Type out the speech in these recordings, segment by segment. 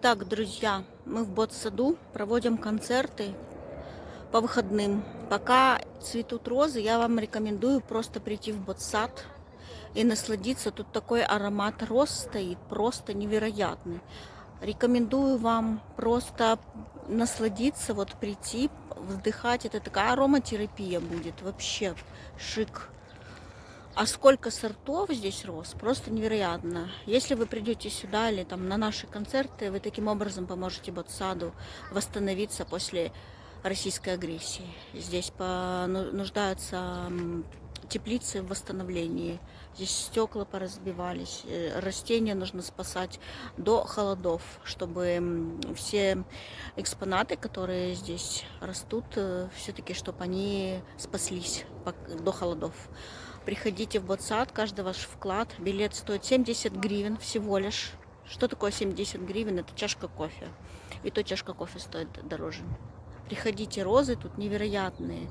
Итак, друзья, мы в Ботсаду проводим концерты по выходным. Пока цветут розы, я вам рекомендую просто прийти в Ботсад и насладиться. Тут такой аромат роз стоит, просто невероятный. Рекомендую вам просто насладиться, вот прийти, вдыхать. Это такая ароматерапия будет, вообще шик. А сколько сортов здесь роз, просто невероятно. Если вы придете сюда или там на наши концерты, вы таким образом поможете Ботсаду восстановиться после российской агрессии. Здесь по- ну- нуждаются теплицы в восстановлении. Здесь стекла поразбивались, э, растения нужно спасать до холодов, чтобы все экспонаты, которые здесь растут, все-таки, чтобы они спаслись до холодов. Приходите в Ботсад, каждый ваш вклад. Билет стоит 70 гривен всего лишь. Что такое 70 гривен? Это чашка кофе. И то чашка кофе стоит дороже. Приходите, розы тут невероятные.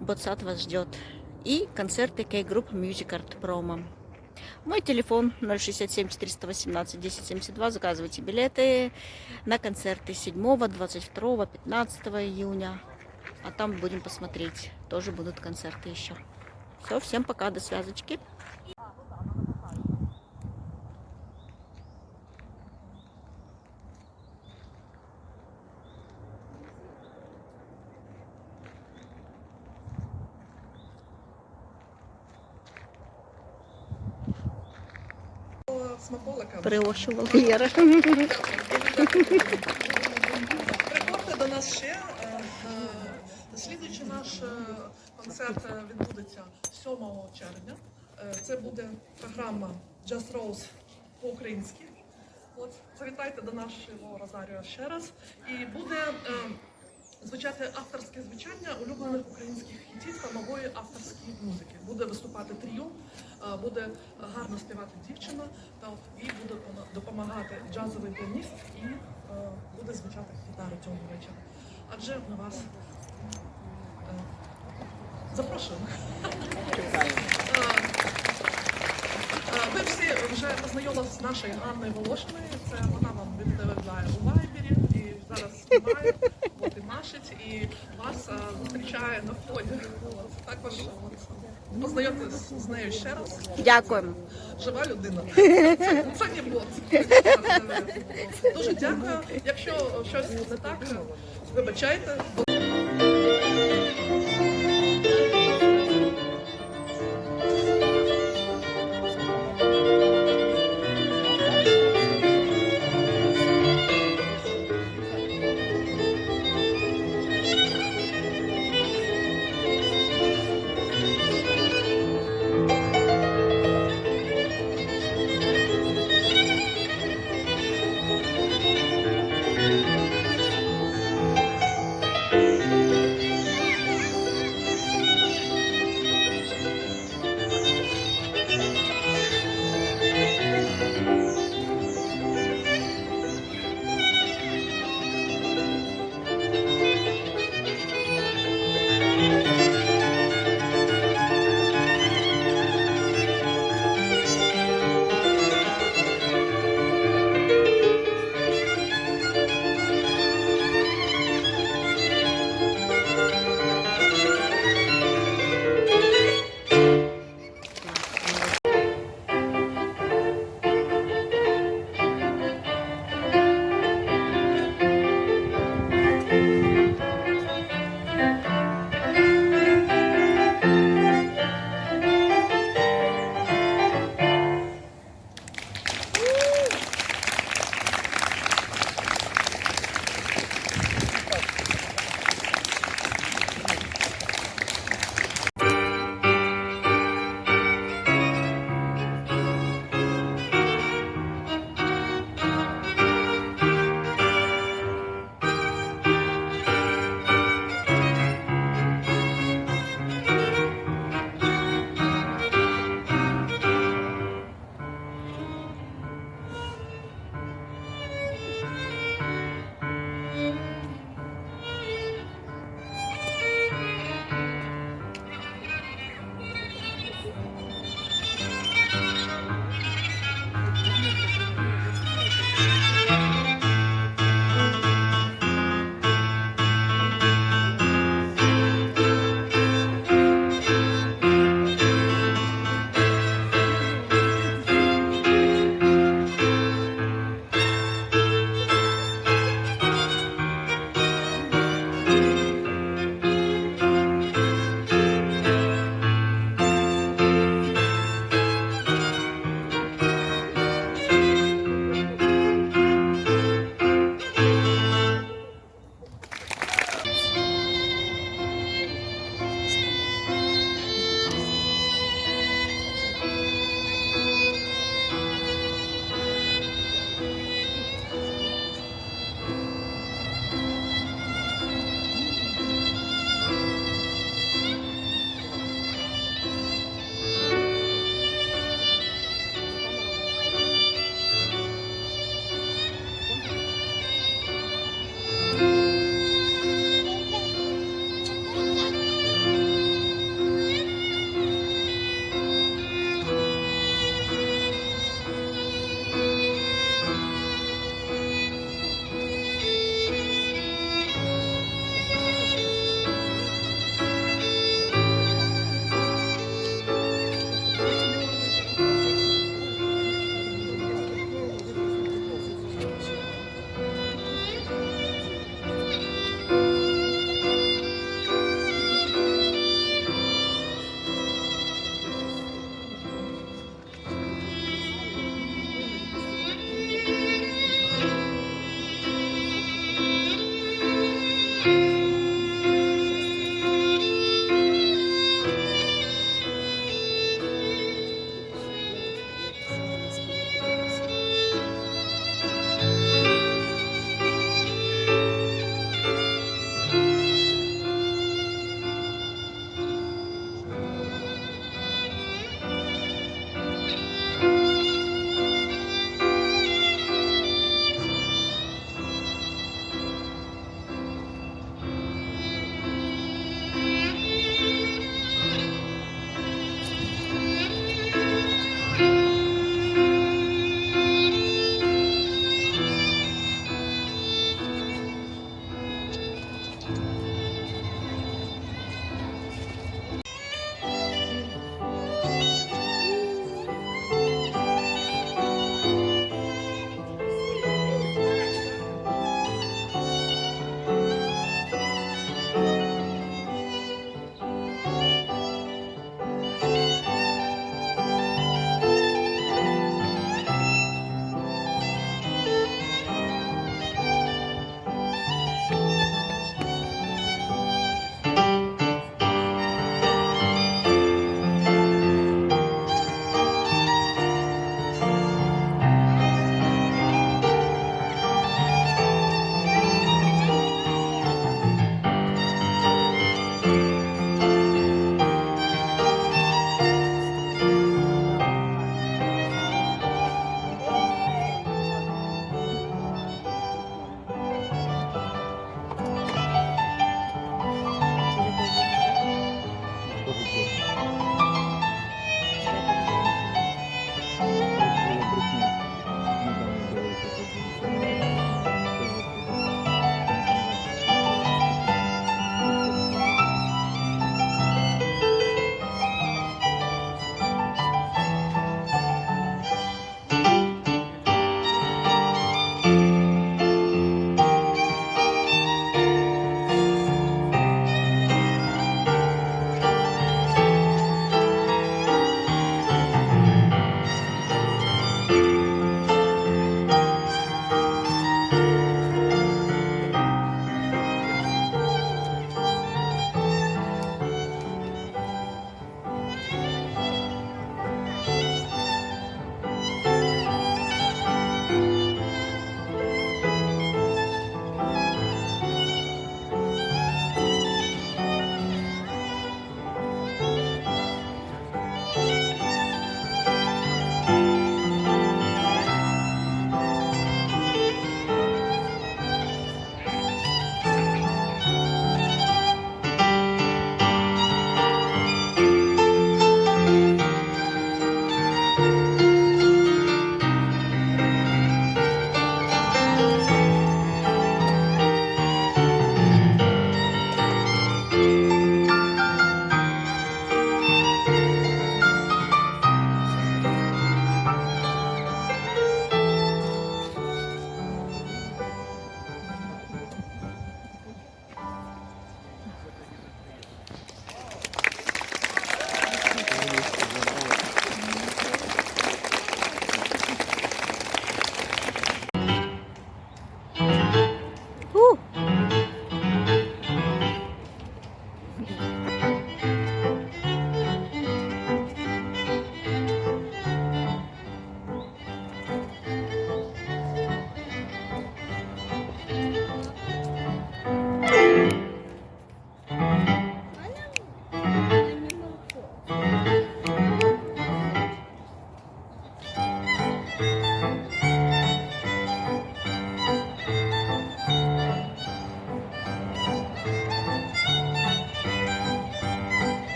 Ботсад вас ждет. И концерты K-Group Music Art Promo. Мой телефон 067 418 1072. Заказывайте билеты на концерты 7, 22, 15 июня. А там будем посмотреть. Тоже будут концерты еще. Все, всем пока, до связочки. Приощувала Лера. Приходьте до нас ще. Слідуючий наш е, концерт е, відбудеться 7 червня. Е, Це буде програма Just Rose по-українськи. От, завітайте до нашого Розаріо ще раз. І буде звучати авторське звучання улюблених українських хітів та нової авторської музики. Буде виступати тріо, буде гарно співати дівчина, та і буде допомагати джазовий піаніст і буде звучати гітара цього вечора. Адже ми вас запрошуємо. Е, е, Ви всі вже познайомилися з нашою Анною Волошиною. Це вона вам відповідає у Вайбері і зараз знімає, от і машить, і вас е, зустрічає на вході. От, Також от, познайомтесь з нею ще раз. Дякуємо. Жива людина. Це, це не бот. Дуже дякую. Якщо щось не так, вибачайте. Música